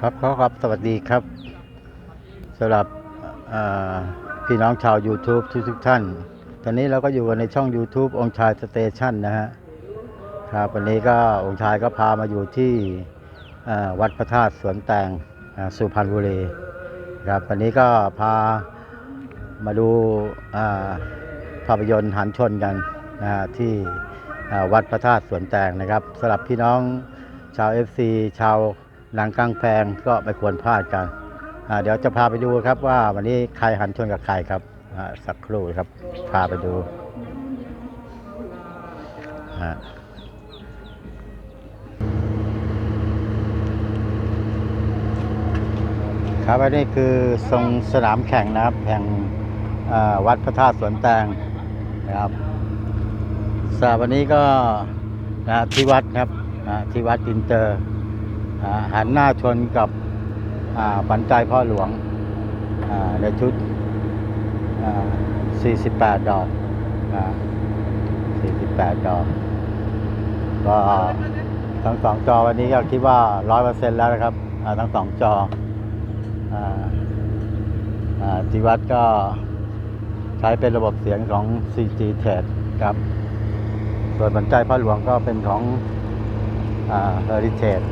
ครับขอครับสวัสดีครับสำหรับพี่น้องชาว YouTube ทุกทุกท่าน ตอนนี้เราก็อยู่กันในช่อง YouTube องค์ชายสเตชันนะฮะครับวันนี้ก็องค์ชายก็พามาอยู่ที่วัดพระธาตุสวนแตงสุพรรณบุรีครับวันนี้ก็พามาดูภาพยนตร์หันชนกันนะฮะที่วัดพระธาตุสวนแตงนะครับสำหรับพี่น้องชาว FC ชาว หนังกลางแปลงก็ไม่ควรพลาดกันเดี๋ยวจะพาไปดูครับว่าวันนี้ใครหันชนกับใครครับสักครู่ครับพาไปดูครับอันนี้คือทรงสนามแข่งนะครับแห่งวัดพระธาตุสวนแตงนะครับสำหรับวันนี้ก็นะที่วัดครับนะที่วัดอินเตอร์ หันหน้าชนกับปันใจพ่อหลวงในชุด 48 ดอก48 ดอก ก็ทั้งสองจอวันนี้ก็คิดว่า 100%แล้วนะครับ ทั้งสองจออ่าอ่าที่วัดก็ใช้เป็นระบบเสียงของ CG t e d ครับ ส่วนปันใจพ่อหลวงก็เป็นของอ่า Heritage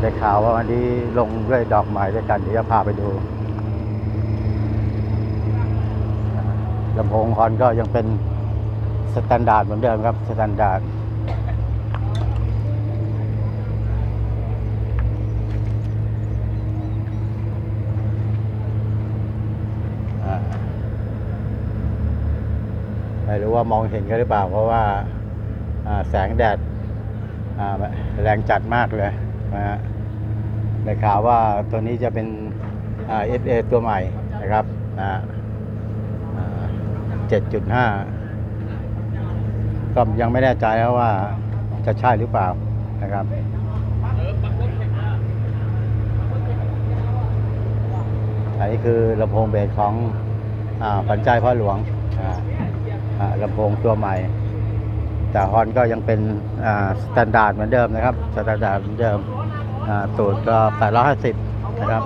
ได้ข่าวว่าวันนี้ลงด้วยดอกไม้ด้วยกันเดี๋ยวจะพาไปดูลำโพงฮอนก็ยังเป็นสแตนดาร์ดเหมือนเดิมครับสแตนดาร์ดไม่รู้ว่ามองเห็นกันหรือเปล่า เพราะว่าแสงแดด แรงจัดมากเลยนะฮะได้ข่าวว่าตัวนี้จะเป็นเอ่า SA ตัวใหม่นะครับอ่าอ่า7.5ก็ยังไม่แน่ใจแล้วว่าจะใช่หรือเปล่านะครับอันนี้คือลำโพงเบสของอ่าปัญใจพ่อหลวงอ่าลำโพงตัวใหม่ แต่ฮอนก็ยังเป็นสแตนดาร์ดเหมือนเดิมนะครับสแตนดาร์ดเหมือนเดิมอ่าตูดก็850นะครับ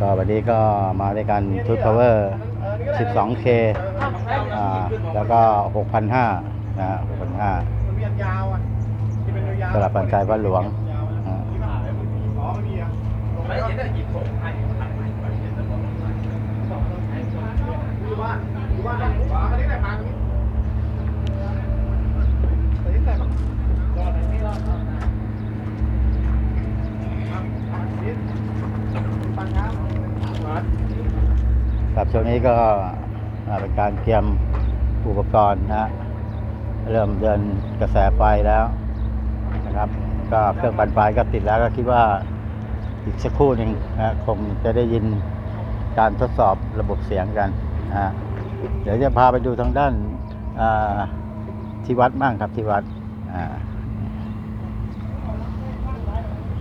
ก็วันนี้ก็มาด้วยกันชุด power 12K อ่าแล้วก็ 6,500นะฮะ6,500มันเวียนะที่เป็นยาสำหรับปันใจพระหลวงอ่า อ๋อไม่มีอะตรงไหนก็อยู่บ้านอยู่บ้านอ๋ออันนี้แหละมาตรงนี้อันนี้แต่ก็จอดอันนี้แล้วครับอะนิดปังครับมา ครับ ช่วงนี้ก็เป็นการเตรียมอุปกรณ์นะฮะเริ่มเดินกระแสไฟแล้วนะครับ ก็เครื่องปั่นไฟก็ติดแล้วก็คิดว่าอีกสักครู่หนึ่งนะคงจะได้ยินการทดสอบระบบเสียงกันนะฮะเดี๋ยวจะพาไปดูทางด้านที่วัดบ้างครับที่วัด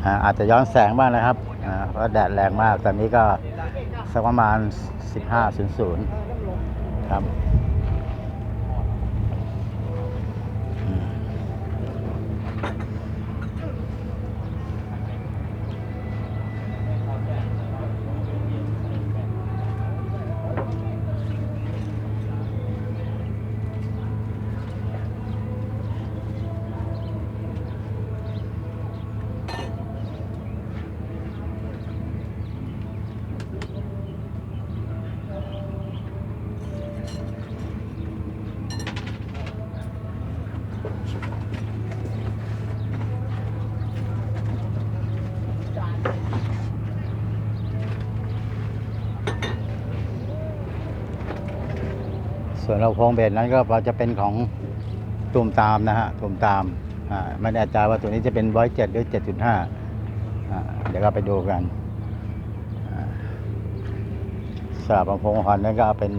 อาอาจจะย้อนแสงบ้างนะครับเพราะแดดแรงมากตอนนี้ก็ สักประมาณ 15.00 ครับ ส่วนเราโพงเบสนั้นก็จะเป็นของตูมตามนะฮะตูมตามอ่าไม่แน่ใจว่าตัวนี้จะเป็นร้อยเจ็ดหรือเจ็ดจุดห้าเดี๋ยวก็ไปดูกันอ่าสำหรับลำโพงหอนนั้นก็เป็น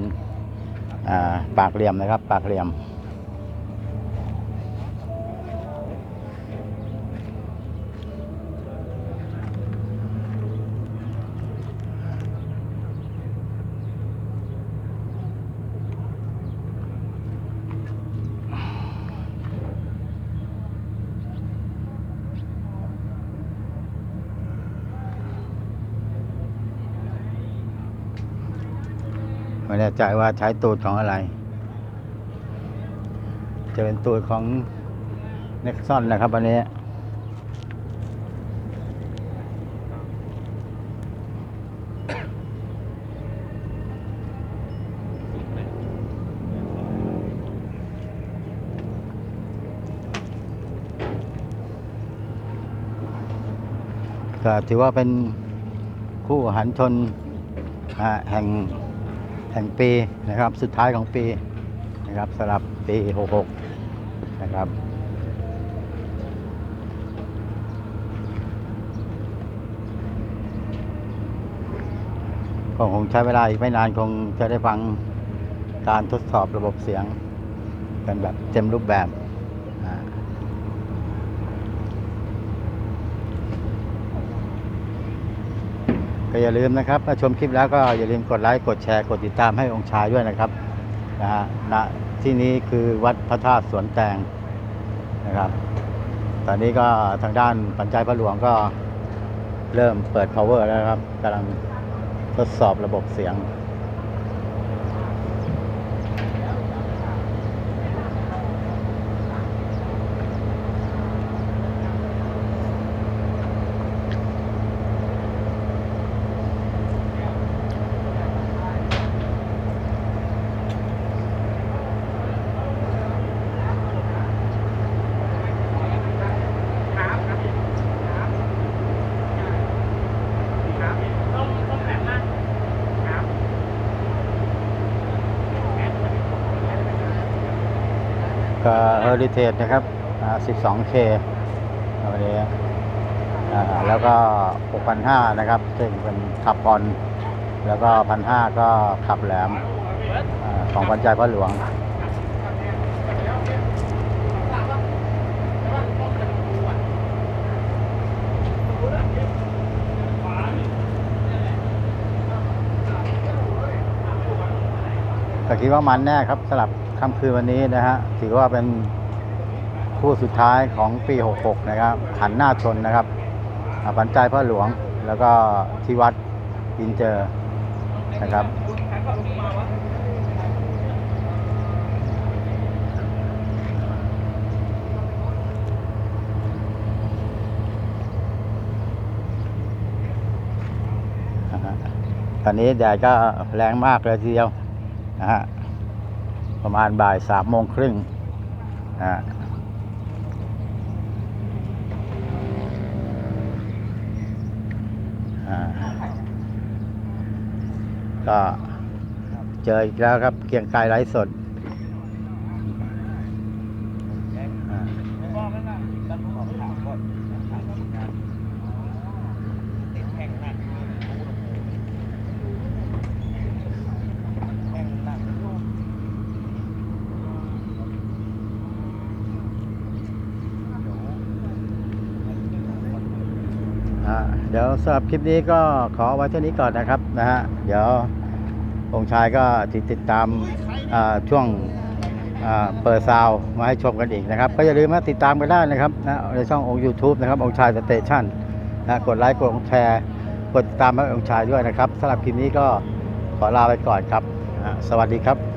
อ่าปากเหลี่ยมนะครับ ปากเหลี่ยม ไม่แน่ใจว่าใช้ตูดของอะไร จะเป็นตูดของเน็กซอนนะครับอันนี้ ก็ถือว่าเป็นคู่หันชนแห่ง แห่งปีนะครับ สุดท้ายของปีนะครับสำหรับปี 66 นะครับก็คงใช้เวลาอีกไม่นานคงจะได้ฟังการทดสอบระบบเสียง กันแบบเต็มรูปแบบอ่า ก็อย่าลืมนะครับถ้าชมคลิปแล้วก็อย่าลืมกดไลค์กดแชร์กดติดตามให้องค์ชายด้วยนะครับนะฮะณที่นี้คือวัดพระธาตุสวนแตงนะครับ ตอนนี้ก็ทางด้านปัญจัยพระหลวงก็เริ่มเปิด power แล้วครับกำลังทดสอบระบบเสียง ครับครับครับครับต้มต้มแหลมมากครับ ก็ Heritage นะครับอ่า 12K วันนี้อ่าแล้วก็ 6,500 นะครับ ซึ่งเป็นขับออน แล้วก็ 1,500 ก็ขับแหลมอของปัญจัยพระหลวงก็คิดว่ามันแน่ครับสำหรับ ค่ำคืนวันนี้นะฮะถือว่าเป็นคู่สุดท้ายของปี 66 นะครับหันหน้าชนนะครับอ่าปันใจพระหลวงแล้วก็ที่วัดอินเจอนะครับตอนนี้แดดก็แรงมากเลยทีเดียวนะฮะ ประมาณบ่ายสามโมงครึ่งนะฮะก็เจออีกแล้วครับเกียงกายไร้สดอ่า อ่า เดี๋ยวสำหรับคลิปนี้ก็ขอไว้เท่านี้ก่อนนะครับนะฮะเดี๋ยวองค์ชายก็ติดติดตามช่วงเปิดซาวมาให้ชมกันอีกนะครับ ก็อย่าลืมมาติดตามกันได้นะครับนะในช่ององค์ YouTube นะครับองค์ชายสเตชันนะกดไลค์กดแชร์กดติดตามให้องค์ชายด้วยนะครับสำหรับคลิปนี้ก็ขอลาไปก่อนครับ สวัสดีครับ